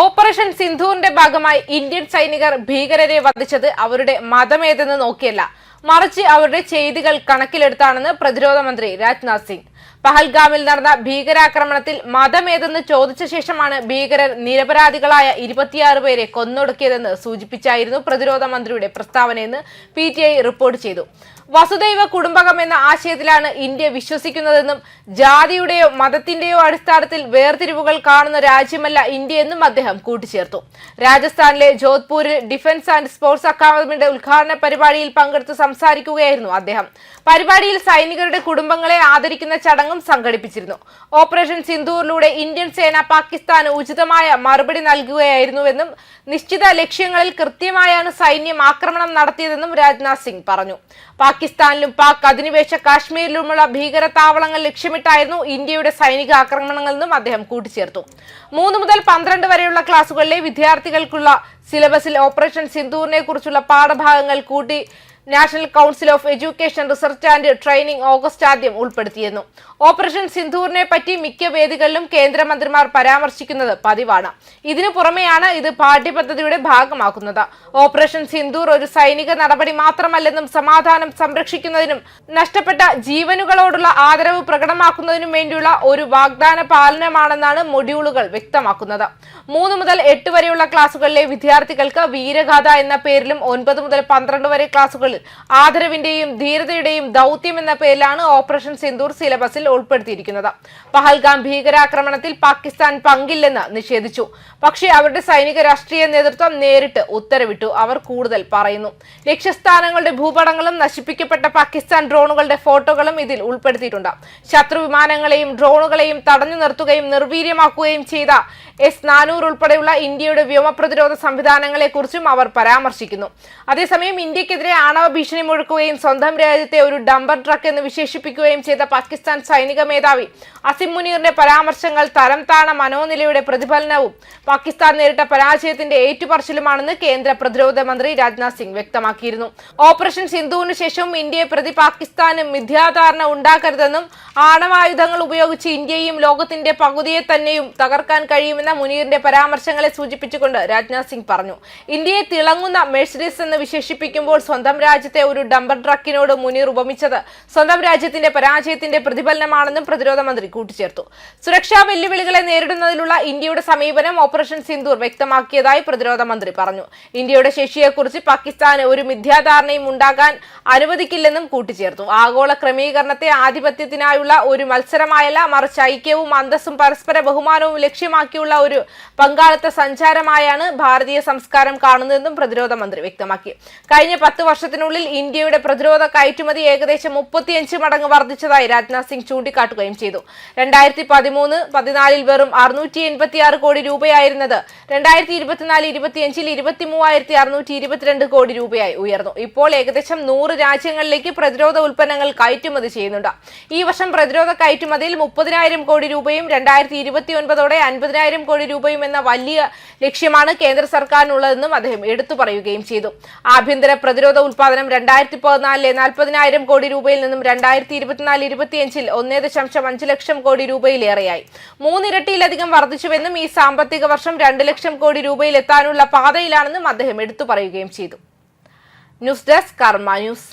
Operation സിന്ധുവിന്റെ ഭാഗമായി Indian സൈനികർ ഭീകരരെ വധിച്ചത് അവരുടെ മതമേതെന്ന് നോക്കിയല്ല. മറിച്ച് അവരുടെ ചെയ്തികൾ കണക്കിലെടുത്താണെന്ന് പ്രതിരോധ മന്ത്രി രാജ്നാഥ് സിംഗ്. പഹൽഗാമിൽ നടന്ന ഭീകരാക്രമണത്തിൽ മതമേതെന്ന് ചോദിച്ച ശേഷമാണ് ഭീകരർ നിരപരാധികളായ ഇരുപത്തിയാറ് പേരെ കൊന്നൊടുക്കിയതെന്ന് സൂചിപ്പിച്ചായിരുന്നു പ്രതിരോധ മന്ത്രിയുടെ പ്രസ്താവനയെന്ന് പി റിപ്പോർട്ട് ചെയ്തു. വസുദൈവ കുടുംബകം എന്ന ആശയത്തിലാണ് ഇന്ത്യ വിശ്വസിക്കുന്നതെന്നും ജാതിയുടെയോ മതത്തിന്റെയോ അടിസ്ഥാനത്തിൽ വേർതിരിവുകൾ കാണുന്ന രാജ്യമല്ല ഇന്ത്യ എന്നും അദ്ദേഹം കൂട്ടിച്ചേർത്തു. രാജസ്ഥാനിലെ ജോധ്പൂരിൽ ഡിഫൻസ് ആൻഡ് സ്പോർട്സ് അക്കാദമിയുടെ ഉദ്ഘാടന പരിപാടിയിൽ പങ്കെടുത്ത് സംസാരിക്കുകയായിരുന്നു അദ്ദേഹം. പരിപാടിയിൽ സൈനികരുടെ കുടുംബങ്ങളെ ആദരിക്കുന്ന ചടങ്ങും സംഘടിപ്പിച്ചിരുന്നു. ഓപ്പറേഷൻ സിന്ധൂറിലൂടെ ഇന്ത്യൻ സേന പാകിസ്ഥാന് ഉചിതമായ മറുപടി നൽകുകയായിരുന്നുവെന്നും നിശ്ചിത ലക്ഷ്യങ്ങളിൽ കൃത്യമായാണ് സൈന്യം ആക്രമണം നടത്തിയതെന്നും രാജ്നാഥ് സിംഗ് പറഞ്ഞു. പാകിസ്ഥാനിലും പാക് അധിനിവേശ കാശ്മീരിലുമുള്ള ഭീകര താവളങ്ങൾ ലക്ഷ്യമിട്ടായിരുന്നു ഇന്ത്യയുടെ സൈനിക ആക്രമണങ്ങളെന്നും അദ്ദേഹം കൂട്ടിച്ചേർത്തു. മൂന്ന് മുതൽ പന്ത്രണ്ട് വരെയുള്ള ക്ലാസുകളിലെ വിദ്യാർത്ഥികൾക്കുള്ള സിലബസിൽ ഓപ്പറേഷൻ സിന്ദൂറിനെ കുറിച്ചുള്ള പാഠഭാഗങ്ങൾ കൂട്ടി national council of education research and training August ആദ്യം ഉൾപ്പെടുത്തിയിരുന്നു. ഓപ്പറേഷൻ സിന്ധൂറിനെ പറ്റി മിക്ക വേദികളിലും കേന്ദ്രമന്ത്രിമാർ പരാമർശിക്കുന്നത് പതിവാണ്. ഇതിനു പുറമെയാണ് ഇത് പാഠ്യപദ്ധതിയുടെ ഭാഗമാക്കുന്നത്. ഓപ്പറേഷൻ സിന്ധൂർ ഒരു സൈനിക നടപടി മാത്രമല്ലെന്നും സമാധാനം സംരക്ഷിക്കുന്നതിനും നഷ്ടപ്പെട്ട ജീവനുകളോടുള്ള ആദരവ് പ്രകടമാക്കുന്നതിനും വേണ്ടിയുള്ള ഒരു വാഗ്ദാന പാലനമാണെന്നാണ് മൊഡ്യൂളുകൾ വ്യക്തമാക്കുന്നത്. മൂന്ന് മുതൽ എട്ട് വരെയുള്ള ക്ലാസുകളിലെ വിദ്യാർത്ഥികൾക്ക് വീരഗാഥ എന്ന പേരിലും ഒൻപത് മുതൽ പന്ത്രണ്ട് വരെ ക്ലാസുകളിൽ ആദരവിന്റെയും ധീരതയുടെയും ദൗത്യം എന്ന പേരിലാണ് ഓപ്പറേഷൻ സിന്ദൂർ സിലബസിൽ ഉൾപ്പെടുത്തിയിരിക്കുന്നത്. പഹൽഗാം ഭീകരാക്രമണത്തിൽ പാകിസ്ഥാൻ പങ്കില്ലെന്ന് നിഷേധിച്ചു. പക്ഷേ അവരുടെ സൈനിക രാഷ്ട്രീയ നേതൃത്വം നേരിട്ട് ഉത്തരവിട്ടു. അവർ കൂടുതൽ പറയുന്നു. ലക്ഷ്യസ്ഥാനങ്ങളുടെ ഭൂപടങ്ങളും നശിപ്പിക്കപ്പെട്ട പാകിസ്ഥാൻ ഡ്രോണുകളുടെ ഫോട്ടോകളും ഇതിൽ ഉൾപ്പെടുത്തിയിട്ടുണ്ട്. ശത്രു വിമാനങ്ങളെയും ഡ്രോണുകളെയും തടഞ്ഞു നിർത്തുകയും നിർവീര്യമാക്കുകയും ചെയ്ത എസ് നാനൂറ് ഉൾപ്പെടെയുള്ള ഇന്ത്യയുടെ വ്യോമ പ്രതിരോധ സംവിധാനങ്ങളെ കുറിച്ചും അവർ പരാമർശിക്കുന്നു. അതേസമയം ഇന്ത്യക്കെതിരെ ആണവ ഭീഷണി മുഴക്കുകയും സ്വന്തം രാജ്യത്തെ ഒരു ഡംബർ ട്രക്ക് എന്ന് വിശേഷിപ്പിക്കുകയും ചെയ്ത പാകിസ്ഥാൻ സൈനിക മേധാവി അസിം മുനീറിന്റെ പരാമർശങ്ങൾ തരം താണ മനോനിലയുടെ പ്രതിഫലനവും പാകിസ്ഥാൻ നേരിട്ട പരാജയത്തിന്റെ ഏറ്റുപറച്ചിലുമാണെന്ന് കേന്ദ്ര പ്രതിരോധ മന്ത്രി രാജ്നാഥ് സിംഗ് വ്യക്തമാക്കിയിരുന്നു. ഓപ്പറേഷൻ സിന്ധുവിന് ശേഷവും ഇന്ത്യയെ പ്രതി പാകിസ്ഥാന് മിഥ്യാധാരണ ഉണ്ടാക്കരുതെന്നും ആണവായുധങ്ങൾ ഉപയോഗിച്ച് ഇന്ത്യയും ലോകത്തിന്റെ പകുതിയെ തന്നെയും തകർക്കാൻ കഴിയുമെന്ന മുനീറിന്റെ പരാമർശങ്ങളെ സൂചിപ്പിച്ചുകൊണ്ട് രാജ്നാഥ് സിംഗ് പറഞ്ഞു. ഇന്ത്യയെ തിളങ്ങുന്ന മെഴ്സിഡീസ് എന്ന് വിശേഷിപ്പിക്കുമ്പോൾ സ്വന്തം രാജ്യത്തെ ഒരു ഡംബർ ട്രക്കിനോട് മുനീർ ഉപമിച്ചത് സ്വന്തം രാജ്യത്തിന്റെ പരാജയത്തിന്റെ പ്രതിഫലനമാണെന്നും പ്രതിരോധ മന്ത്രി കൂട്ടിച്ചേർത്തു. സുരക്ഷാ വെല്ലുവിളികളെ നേരിടുന്നതിലുള്ള ഇന്ത്യയുടെ സമീപനം ഓപ്പറേഷൻ സിന്ധൂർ വ്യക്തമാക്കിയതായി പ്രതിരോധ മന്ത്രി പറഞ്ഞു. ഇന്ത്യയുടെ ശേഷിയെക്കുറിച്ച് പാകിസ്ഥാന് ഒരു മിഥ്യാധാരണയും ഉണ്ടാകാൻ അനുവദിക്കില്ലെന്നും കൂട്ടിച്ചേർത്തു. ആഗോള ക്രമീകരണത്തെ ആധിപത്യത്തിനായുള്ള ഒരു മത്സരമായല്ല മറിച്ച് ഐക്യവും അന്തസ്സും പരസ്പര ബഹുമാനവും ലക്ഷ്യമാക്കിയുള്ള ഒരു പങ്കാളിത്ത സഞ്ചാരമായാണ് ഭാരതീയ സംസ്കാരം കാണുന്നതെന്നും പ്രതിരോധ മന്ത്രി വ്യക്തമാക്കി. കഴിഞ്ഞ പത്ത് വർഷത്തിനുള്ളിൽ ഇന്ത്യയുടെ പ്രതിരോധ കയറ്റുമതി ഏകദേശം മുപ്പത്തിയഞ്ച് മടങ്ങ് വർദ്ധിച്ചതായി രാജ്നാഥ് സിംഗ് ചൂണ്ടിക്കാട്ടുകയും ചെയ്തു. രണ്ടായിരത്തി പതിമൂന്ന് പതിനാലിൽ വെറും അറുന്നൂറ്റി എൺപത്തിയാറ് കോടി രൂപയായിരുന്നത് രണ്ടായിരത്തി ഇരുപത്തിനാല് ഇരുപത്തിയഞ്ചിൽ ഇരുപത്തി മൂവായിരത്തി അറുന്നൂറ്റി ഇരുപത്തിരണ്ട് കോടി രൂപയായി ഉയർന്നു. ഇപ്പോൾ ഏകദേശം നൂറ് രാജ്യങ്ങളിലേക്ക് പ്രതിരോധ ഉൽപ്പന്നങ്ങൾ കയറ്റുമതി ചെയ്യുന്നുണ്ട്. ഈ വർഷം പ്രതിരോധ കയറ്റുമതിയിൽ മുപ്പതിനായിരം കോടി രൂപയും രണ്ടായിരത്തി ഇരുപത്തി ഒൻപതോടെ അൻപതിനായിരം കോടി രൂപയും എന്ന വലിയ ലക്ഷ്യമാണ് കേന്ദ്ര സർക്കാരിനുള്ളതെന്നും അദ്ദേഹം എടുത്തു പറയുകയും ചെയ്തു. ആഭ്യന്തര പ്രതിരോധ ഉൽപാദനം രണ്ടായിരത്തി പതിനാലിലെ നാൽപ്പതിനായിരം കോടി രൂപയിൽ നിന്നും രണ്ടായിരത്തി ഇരുപത്തിനാല് ഇരുപത്തിയഞ്ചിൽ ഒന്നേ ദശാംശം അഞ്ച് ലക്ഷം കോടി രൂപയിലേറെയായി. മൂന്നിരട്ടിയിലധികം വർദ്ധിച്ചുവെന്നും ഈ സാമ്പത്തിക വർഷം രണ്ട് ലക്ഷം കോടി രൂപയിൽ എത്താനുള്ള പാതയിലാണെന്നും അദ്ദേഹം എടുത്തു പറയുകയും ചെയ്തു. News desk Karma news.